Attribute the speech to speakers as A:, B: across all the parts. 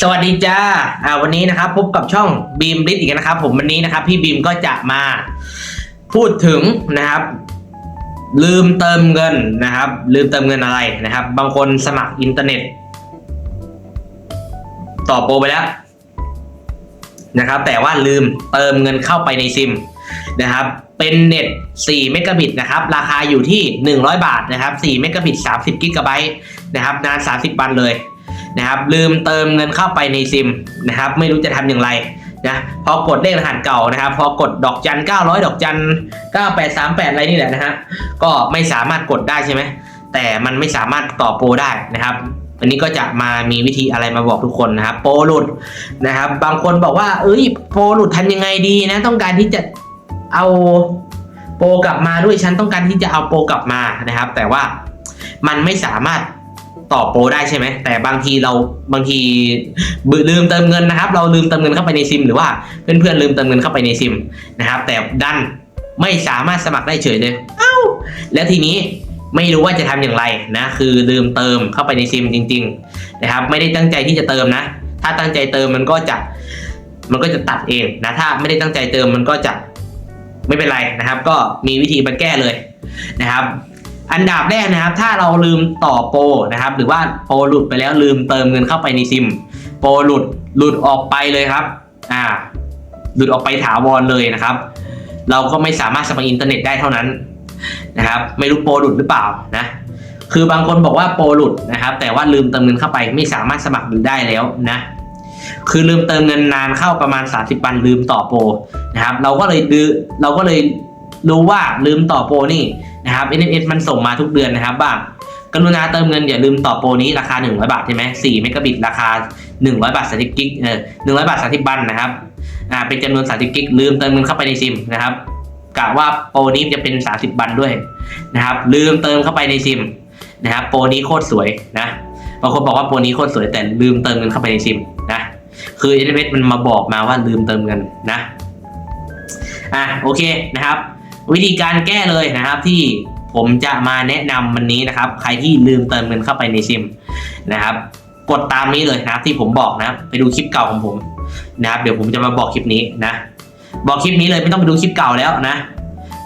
A: สวัสดีจ้าอ่าวันนี้นะครับพบกับช่องบีมลิสอีกนะครับ ผมวันนี้นะครับ พี่บีมก็จะมาพูดถึงนะครับ ลืมเติมเงินนะครับ ลืมเติมเงินอะไรนะครับ บางคนสมัครอินเทอร์เน็ต ต่อโปรไปแล้วนะครับ แต่ว่าลืมเติมเงินเข้าไปในซิมนะครับ เป็นเน็ต 4 เมกะบิตนะครับ ราคาอยู่ที่ 100 บาทนะครับ 4 เมกะบิต 30 กิกะไบต์นะครับ นาน 30 วันเลย นะครับลืมเติมเงินเข้าไปในซิมนะครับไม่รู้จะทำอย่างไรนะพอกดเลขรหัสเก่านะครับพอกดดอกจัน 900 ดอกจัน 9838 อะไรนี่แหละนะฮะก็ไม่สามารถกดได้ใช่ไหมแต่มันไม่สามารถต่อโปรได้นะครับวันนี้ก็จะมามีวิธีอะไรมาบอกทุกคนนะครับโปรหลุดนะครับ บางคนบอกว่าเอ้ยโปรหลุดทำยังไงดีนะ ต้องการที่จะเอาโปรกลับมาด้วยฉันต้องการที่จะเอาโปรกลับมานะครับ แต่ว่ามันไม่สามารถ ต่อโปรได้ใช่ไหมแต่บางทีเราบางทีลืมเติมเงินนะครับ เราลืมเติมเงินเข้าไปในซิม หรือว่าเพื่อนๆลืมเติมเงินเข้าไปในซิมนะครับ แต่ดันไม่สามารถสมัครได้เฉยเลยเอ้าแล้วทีนี้ไม่รู้ว่าจะทำอย่างไรนะคือลืมเติมเข้าไปในซิมจริง ๆ นะครับ ไม่ได้ตั้งใจที่จะเติมนะ ถ้าตั้งใจเติมมันก็จะมันก็จะตัดเองนะถ้าไม่ได้ตั้งใจเติมมันก็จะไม่เป็นไรนะครับ ก็มีวิธีมาแก้เลยนะครับ อันดับแรกนะครับ ถ้าเราลืมต่อโปรนะครับ หรือว่าโปรหลุดไปแล้วลืมเติมเงินเข้าไปในซิม โปรหลุดหลุดออกไปเลยครับ อ่า หลุดออกไปถาวรเลยนะครับ เราก็ไม่สามารถสมัครอินเทอร์เน็ตได้เท่านั้นนะครับ ไม่รู้โปรหลุดหรือเปล่านะ คือบางคนบอกว่าโปรหลุดนะครับ แต่ว่าลืมเติมเงินเข้าไป ไม่สามารถสมัครได้แล้วนะ คือลืมเติมเงินนานเข้าประมาณ 30วันลืมต่อโปรนะครับ เราก็เลยดื้อเราก็เลย รู้ว่าลืมต่อโปรนี่นะครับ NMS มันส่งมาทุกเดือนนะครับว่ากรุณาเติมเงินอย่าลืมต่อโปรนี้ราคา 100 บาทใช่ไหม4เมกะบิตราคา 100 บาท30กิกเออ100บาท30บันนะครับอ่าเป็นจำนวน30กิกลืมเติมเงินเข้าไปในซิมนะครับกะว่าโปรนี้จะเป็น 30 บันด้วยนะครับ ลืมเติมเข้าไปในซิมนะครับโปรนี้โคตรสวยนะบางคนบอกว่าโปรนี้โคตรสวยแต่ลืมเติมเงินเข้าไปในซิมนะคือ SMS มันมาบอกมาว่าลืมเติมเงินนะอะโอเคนะครับ วิธีการแก้เลยนะครับที่ผมจะมาแนะนำวันนี้นะครับ ใครที่ลืมเติมเงินเข้าไปในซิมนะครับ กดตามนี้เลยนะครับที่ผมบอกนะไปดูคลิปเก่าของผมนะครับเดี๋ยวผมจะมาบอกคลิปนี้นะ บอกคลิปนี้เลยไม่ต้องไปดูคลิปเก่าแล้วนะ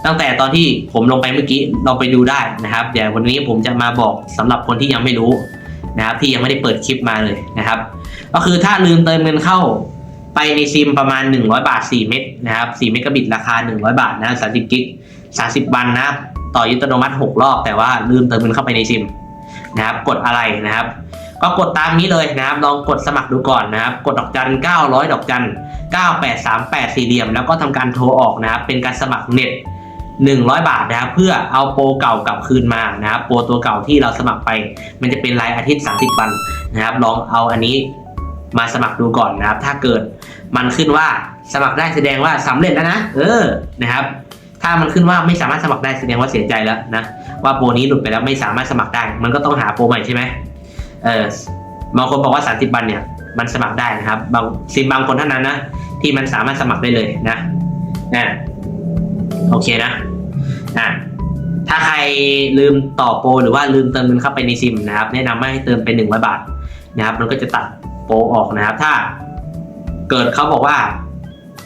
A: ตั้งแต่ตอนที่ผมลงไปเมื่อกี้เราไปดูได้นะครับเดี๋ยววันนี้ผมจะมาบอกสำหรับคนที่ยังไม่รู้นะครับที่ยังไม่ได้เปิดคลิปมาเลยนะครับ ก็คือถ้าลืมเติมเงินเข้า ไปในซิมประมาณ 100 บาท 4 เมกนะครับ4เมกะบิตราคา 100 บาทนะ30กิก30 วันนะต่อยุตโนมัติ 6 รอบ แต่ว่าลืมเติมเงินเข้าไปในซิมนะครับกดอะไรนะครับ ก็กดตามนี้เลยนะครับลองกดสมัครดูก่อนนะครับ กดดอกจัน 900 ดอกจัน 9838 สี่เหลี่ยม แล้วก็ทำการโทรออกนะครับ เป็นการสมัครเน็ต100 บาทนะครับเพื่อเอาโปรเก่ากลับคืนมานะครับโปรตัวเก่าที่เราสมัครไป มันจะเป็นรายอาทิตย์ 30 วันนะครับ ลองเอาอันนี้ มาสมัครดูก่อนนะครับ ถ้าเกิดมันขึ้นว่าสมัครได้แสดงว่าสำเร็จแล้วนะเออนะครับ ถ้ามันขึ้นว่าไม่สามารถสมัครได้แสดงว่าเสียใจแล้วนะว่าโปรนี้หลุดไปแล้วไม่สามารถสมัครได้ มันก็ต้องหาโปรใหม่ใช่ไหมเออบางคนบอกว่า 30วันเนี่ยมันสมัครได้นะครับ บางซิมบางคนเท่านั้นนะที่มันสามารถสมัครได้เลยนะนะโอเคนะอะถ้าใครลืมต่อโปรหรือว่าลืมเติมเงินเข้าไปในซิมนะครับ แนะนำให้เติมไปหนึ่งร้อยบาทนะครับ มันก็จะตัด โปรออกนะครับถ้าเกิดเขาบอกว่า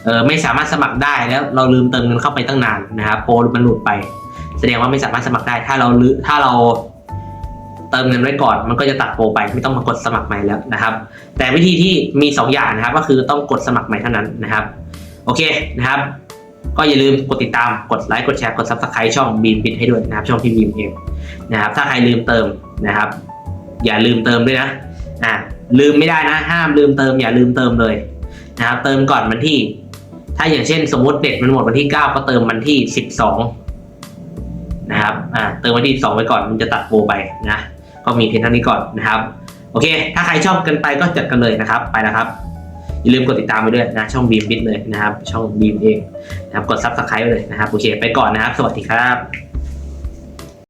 A: เออไม่สามารถสมัครได้แล้วเราลืมเติมเงินเข้าไปตั้งนานนะครับโปรมันหลุดไป แสดงว่าไม่สามารถสมัครได้ ถ้าเราลืถ้าเราเติมเงินไว้ก่อนมันก็จะตัดโปรไปไม่ต้องมากดสมัครใหม่แล้วนะครับ แต่วิธีที่มีสองอย่างนะครับ ก็คือต้องกดสมัครใหม่เท่านั้นนะครับ โอเคนะครับ ก็อย่าลืมกดติดตามกดไลค์กดแชร์กด subscribe ช่องบีมบิดให้ด้วยนะครับ ช่องพี่บีมเองนะครับถ้าใครลืมเติมนะครับ อย่าลืมเติมด้วยนะอ่า ลืมไม่ได้นะ ห้ามลืมเติมอย่าลืมเติมเลยนะครับเติมก่อนวันที่ ถ้าอย่างเช่นสมมติเด็ดมันหมดวันที่9ก็เติมวันที่12นะครับอ่าเติมวันที่2ไว้ก่อนมันจะตัดโปรไปนะ ก็มีเพียงเท่านี้ก่อนนะครับ โอเค ถ้าใครชอบกันไปก็จัดกันเลยนะครับไปนะครับอย่าลืมกดติดตามไปด้วยนะช่องบีมบิดเลยนะครับ ช่องบีมเองนะครับกดซับสไครต์ไปเลยนะครับโอเค ไปก่อนนะครับ สวัสดีครับ